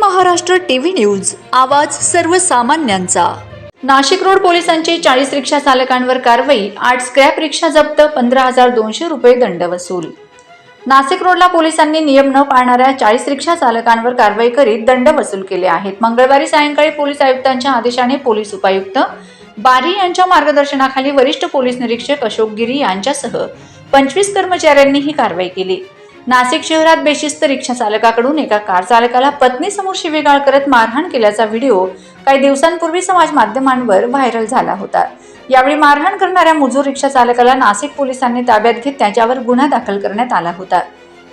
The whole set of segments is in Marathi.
Maharashtra TV news. आवाज सर्वसामान्यांचा. नाशिक रोड पोलिसांची चाळीस रिक्षा चालकांवर कारवाई आठ स्क्रॅप रिक्षा जप्त पंधरा हजार दोनशे रुपये दंड वसूल. नाशिक रोडला पोलिसांनी नियम न पाळणाऱ्या चाळीस रिक्षा चालकांवर कारवाई करीत दंड वसूल केले आहेत. मंगळवारी सायंकाळी पोलीस आयुक्तांच्या आदेशाने पोलीस उपायुक्त बारी यांच्या मार्गदर्शनाखाली वरिष्ठ पोलीस निरीक्षक अशोक गिरी यांच्यासह पंचवीस कर्मचाऱ्यांनी ही कारवाई केली. नाशिक शहरात बेशिस्त रिक्षा चालकाकडून एका कार चालकाला पत्नीसमोर शिवेगाळ करत मारहाण केल्याचा व्हिडिओ काही दिवसांपूर्वी समाज माध्यमांवर व्हायरल झाला होता. यावेळी मारहाण करणाऱ्या मुजूर रिक्षा चालकाला नाशिक पोलिसांनी ताब्यात घेत त्याच्यावर गुन्हा दाखल करण्यात आला होता.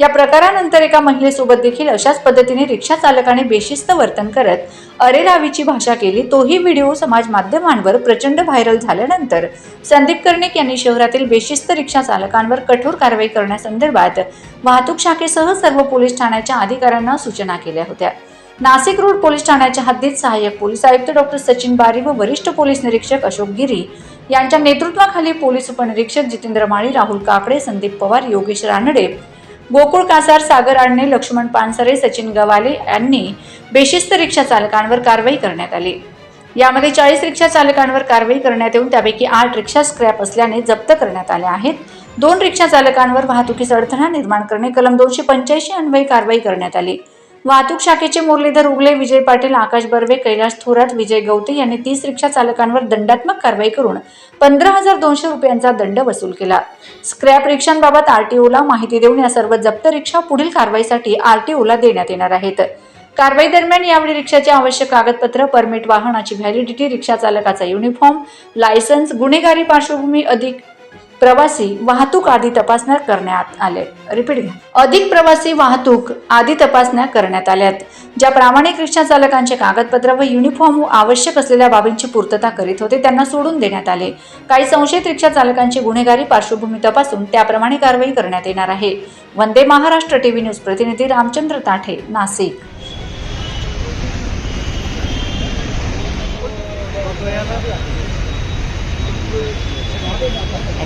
या प्रकारानंतर एका महिलेसोबत देखील अशाच पद्धतीने रिक्षा चालकाने बेशिस्त वर्तन करत अरेरावीची भाषा केली तोही व्हिडिओ समाज माध्यमांवर प्रचंड व्हायरल झाल्यानंतर संदीप कर्णिक यांनी शहरातील बेशिस्त रिक्षा चालकांवर कठोर कारवाई करण्यासंदर्भात वाहतूक शाखेसह सर्व पोलीस ठाण्याच्या अधिकाऱ्यांना सूचना केल्या होत्या. नाशिक रोड पोलीस ठाण्याच्या हद्दीत सहाय्यक पोलीस आयुक्त डॉक्टर सचिन बारी व वरिष्ठ पोलीस निरीक्षक अशोक गिरी यांच्या नेतृत्वाखाली पोलीस उपनिरीक्षक जितेंद्र माळी राहुल काकडे संदीप पवार योगेश रानडे गोकुळ कासार सागर आडणे लक्ष्मण पानसरे सचिन गवाले यांनी बेशिस्त रिक्षा चालकांवर कारवाई करण्यात आली. यामध्ये चाळीस रिक्षा चालकांवर कारवाई करण्यात येऊन त्यापैकी आठ रिक्षा स्क्रॅप असल्याने जप्त करण्यात आल्या आहेत. दोन रिक्षा चालकांवर वाहतुकीस अडथळा निर्माण करणे कलम दोनशे पंच्याऐंशी अन्वयी कारवाई करण्यात आली. वाहतूक शाखेचे मुरलीधर उगले विजय पाटील आकाश बर्वे कैलाश थोरात विजय गवते यांनी तीस रिक्षा चालकांवर दंडात्मक कारवाई करून पंधरा हजार दोनशे रुपयांचा दंड वसूल केला. स्क्रॅप रिक्षांबाबत आरटीओला माहिती देऊन या सर्व जप्त रिक्षा पुढील कारवाईसाठी आरटीओला देण्यात येणार आहेत. कारवाई दरम्यान यावेळी रिक्षाचे आवश्यक कागदपत्र परमिट वाहनाची व्हॅलिडिटी रिक्षा चालकाचा युनिफॉर्म लायसन्स गुन्हेगारी पार्श्वभूमी अधिक प्रवासी वाहतूक आदी तपासण्या करण्यात आले. रिपीट घ्या. अधिक प्रवासी वाहतूक आदी तपासण्या करण्यात आल्यात ज्या प्रामाणिक रिक्षा चालकांचे कागदपत्र व युनिफॉर्म व हो आवश्यक असलेल्या बाबींची पूर्तता करीत होते त्यांना सोडून देण्यात आले. काही संशयित रिक्षा चालकांची गुन्हेगारी पार्श्वभूमी तपासून त्याप्रमाणे कारवाई करण्यात येणार आहे. वंदे महाराष्ट्र टीव्ही न्यूज प्रतिनिधी रामचंद्र ताठे नाशिक.